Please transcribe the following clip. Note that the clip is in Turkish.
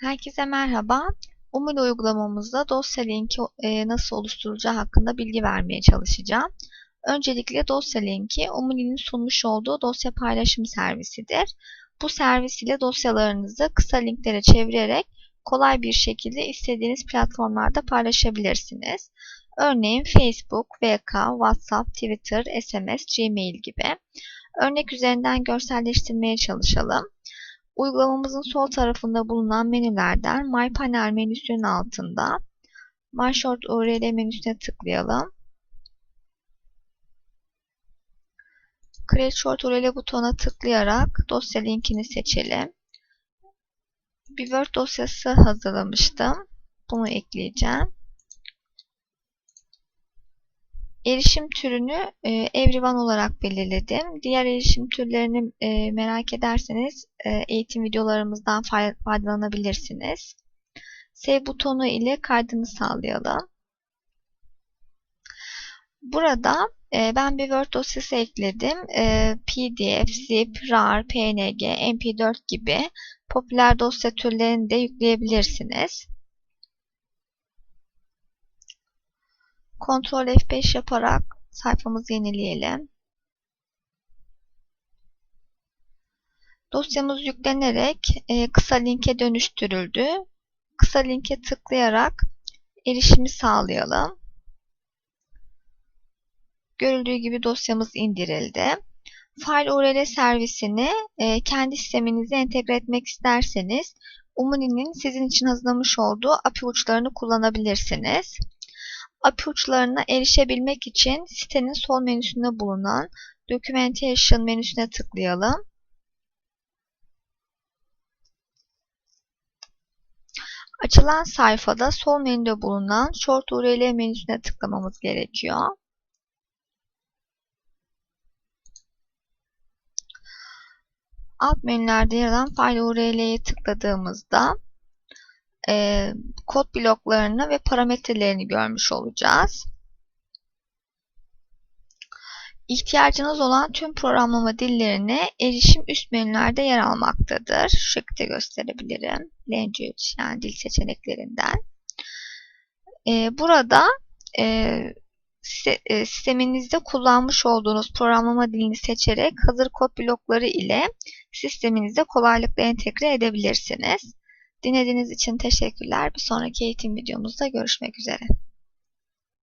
Herkese merhaba. Umul uygulamamızda dosya linki e, nasıl oluşturulacağı hakkında bilgi vermeye çalışacağım. Öncelikle dosya linki Umuli'nin sunmuş olduğu dosya paylaşım servisidir. Bu servis ile dosyalarınızı kısa linklere çevirerek kolay bir şekilde istediğiniz platformlarda paylaşabilirsiniz. Örneğin Facebook, VK, WhatsApp, Twitter, SMS, Gmail gibi. Örnek üzerinden görselleştirmeye çalışalım. Uygulamamızın sol tarafında bulunan menülerden My Panel menüsünün altında My Short URL menüsüne tıklayalım. Create Short URL butonuna tıklayarak dosya linkini seçelim. Bir Word dosyası hazırlamıştım. Bunu ekleyeceğim. Erişim türünü e, Everyone olarak belirledim. Diğer erişim türlerini e, merak ederseniz e, eğitim videolarımızdan faydalanabilirsiniz. Save butonu ile kaydını sağlayalım. Burada e, ben bir Word dosyası ekledim. E, PDF, ZIP, RAR, PNG, MP4 gibi popüler dosya türlerini de yükleyebilirsiniz. Ctrl F5 yaparak sayfamızı yenileyelim. Dosyamız yüklenerek e, kısa linke dönüştürüldü. Kısa linke tıklayarak erişimi sağlayalım. Görüldüğü gibi dosyamız indirildi. File URL servisini e, kendi sisteminize entegre etmek isterseniz Umuni'nin sizin için hazırlamış olduğu API uçlarını kullanabilirsiniz. API uçlarına erişebilmek için sitenin sol menüsünde bulunan Documentation menüsüne tıklayalım. Açılan sayfada sol menüde bulunan Short URL menüsüne tıklamamız gerekiyor. Alt menülerde yer alan File URL'ye tıkladığımızda e, kod bloklarını ve parametrelerini görmüş olacağız. İhtiyacınız olan tüm programlama dillerine erişim üst menülerde yer almaktadır. Şu şekilde gösterebilirim. Language yani dil seçeneklerinden. E, burada e, sisteminizde kullanmış olduğunuz programlama dilini seçerek hazır kod blokları ile sisteminizde kolaylıkla entegre edebilirsiniz. Dinlediğiniz için teşekkürler. Bir sonraki eğitim videomuzda görüşmek üzere.